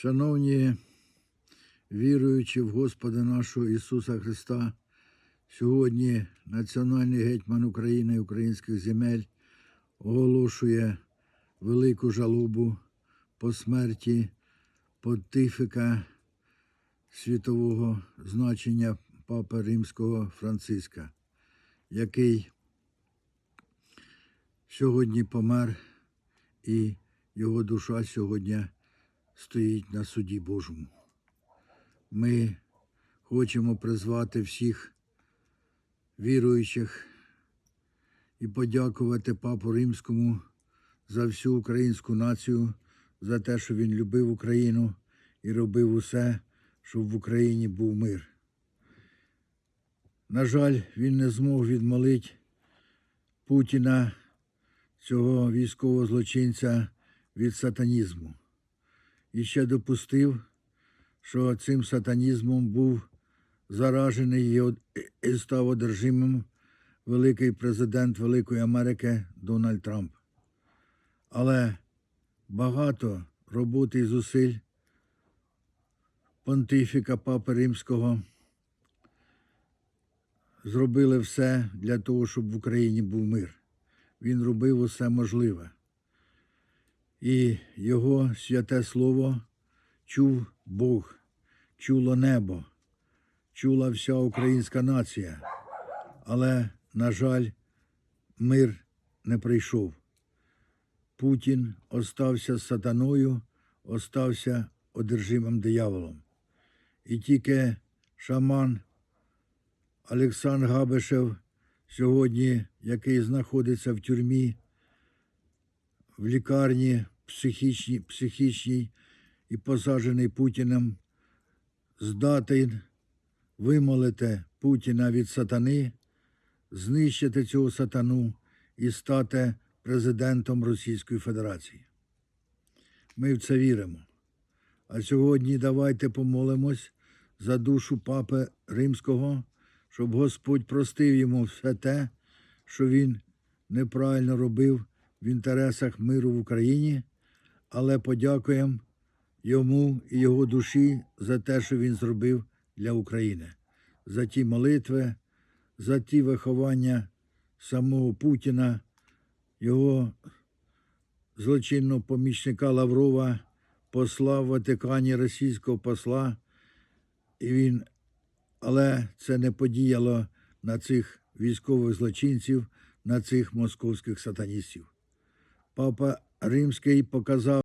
Шановні віруючі в Господа нашого Ісуса Христа, сьогодні Національний гетьман України і українських земель оголошує велику жалобу по смерті понтифіка світового значення Папи Римського Франциска, який сьогодні помер, і його душа сьогодні стоїть на суді Божому. Ми хочемо призвати всіх віруючих і подякувати Папу Римському за всю українську націю, за те, що він любив Україну і робив усе, щоб в Україні був мир. На жаль, він не змог відмолити Путіна, цього військового злочинця, від сатанізму. І ще допустив, що цим сатанізмом був заражений і став одержимим великий президент Великої Америки Дональд Трамп. Але багато роботи і зусиль понтифіка Папи Римського зробили все для того, щоб в Україні був мир. Він робив усе можливе. І його святе слово чув Бог, чуло небо, чула вся українська нація. Але, на жаль, мир не прийшов. Путін остався сатаною, остався одержимим дияволом. І тільки шаман Олександр Габишев сьогодні, який знаходиться в тюрмі, в лікарні психічній, психічній і посаджений Путіним, здатен вимолити Путіна від сатани, знищити цього сатану і стати президентом Російської Федерації. Ми в це віримо. А сьогодні давайте помолимось за душу Папи Римського, щоб Господь простив йому все те, що він неправильно робив в інтересах миру в Україні, але подякуємо йому і його душі за те, що він зробив для України, за ті молитви, за ті виховання самого Путіна, його злочинного помічника Лаврова, посла в Ватикані російського посла, і він, але це не подіяло на цих військових злочинців, на цих московських сатаністів. Папа Римський показав.